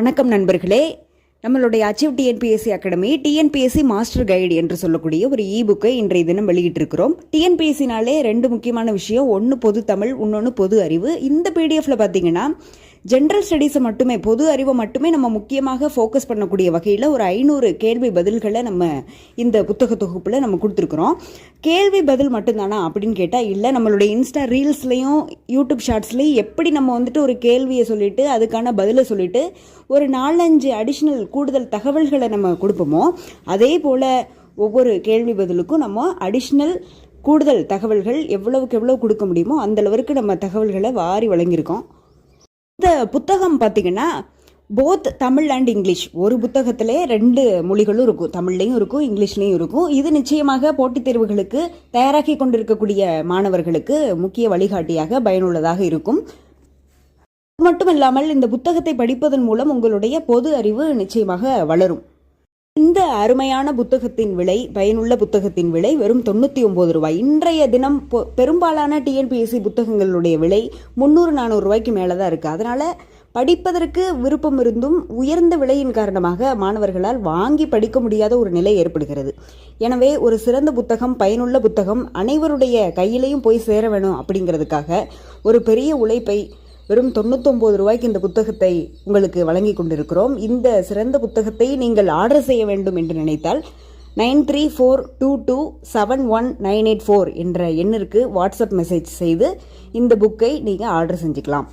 வணக்கம் நண்பர்களே. நம்மளுடைய Achieve TNPSC Academy TNPSC master guide என்று சொல்லக்கூடிய ஒரு இ புக்கை இன்றைய தினம் வெளியிட்டிருக்கிறோம். டிஎன்பிஎஸ்சினாலே ரெண்டு முக்கியமான விஷயம் ஒன்று பொது தமிழ் இன்னொன்று பொது அறிவு. இந்த பிடிஎஃப்ல பார்த்தீங்கன்னா ஜென்ரல் ஸ்டடீஸை மட்டுமே பொது அறிவை மட்டுமே நம்ம முக்கியமாக ஃபோக்கஸ் பண்ணக்கூடிய வகையில் ஒரு ஐநூறு கேள்வி பதில்களை நம்ம இந்த புத்தக தொகுப்பில் நம்ம கொடுத்துருக்குறோம். கேள்வி பதில் மட்டும்தானா அப்படின்னு கேட்டால் இல்லை நம்மளுடைய இன்ஸ்டா ரீல்ஸ்லையும் யூடியூப் ஷார்ட்ஸ்லேயும் எப்படி நம்ம வந்துட்டு ஒரு கேள்வியை சொல்லிட்டு அதுக்கான பதிலை சொல்லிட்டு ஒரு நாலஞ்சு அடிஷ்னல் கூடுதல் தகவல்களை நம்ம கொடுப்போமோ அதே போல் ஒவ்வொரு கேள்வி பதிலுக்கும் நம்ம அடிஷ்னல் கூடுதல் தகவல்கள் எவ்வளவுக்கு எவ்வளவு கொடுக்க முடியுமோ அந்த அளவுக்கு நம்ம தகவல்களை வாரி வழங்கியிருக்கோம். இந்த புத்தகம் பார்த்தீங்கன்னா போத் தமிழ் அண்ட் இங்கிலீஷ். ஒரு புத்தகத்திலே ரெண்டு மொழிகளும் இருக்கும். தமிழ்லையும் இருக்கும் இங்கிலீஷ்லையும் இருக்கும். இது நிச்சயமாக போட்டித் தேர்வுகளுக்கு தயாராகி கொண்டிருக்கக்கூடிய மாணவர்களுக்கு முக்கிய வழிகாட்டியாக பயனுள்ளதாக இருக்கும். அது மட்டும் இல்லாமல் இந்த புத்தகத்தை படிப்பதன் மூலம் உங்களுடைய பொது அறிவு நிச்சயமாக வளரும். இந்த அருமையான புத்தகத்தின் விலை பயனுள்ள புத்தகத்தின் விலை வெறும் தொண்ணூற்றி ஒம்பது ரூபாய். இன்றைய தினம் பெரும்பாலான டிஎன்பிஎஸ்சி புத்தகங்களுடைய விலை முந்நூறு நானூறு ரூபாய்க்கு மேலே தான் இருக்குது அதனால் படிப்பதற்கு விருப்பம் இருந்தும் உயர்ந்த விலையின் காரணமாக மாணவர்களால் வாங்கி படிக்க முடியாத ஒரு நிலை ஏற்படுகிறது. எனவே ஒரு சிறந்த புத்தகம் பயனுள்ள புத்தகம் அனைவருடைய கையிலையும் போய் சேர வேணும் அப்படிங்கிறதுக்காக ஒரு பெரிய உழைப்பை வெறும் தொண்ணூத்தொம்பது ரூபாய்க்கு இந்த புத்தகத்தை உங்களுக்கு வழங்கி கொண்டிருக்கிறோம். இந்த சிறந்த புத்தகத்தை நீங்கள் ஆர்டர் செய்ய வேண்டும் என்று நினைத்தால் nine three four two two seven one nine eight four என்ற எண்ணிற்கு வாட்ஸ்அப் மெசேஜ் செய்து இந்த புக்கை நீங்கள் ஆர்டர் செஞ்சுக்கலாம்.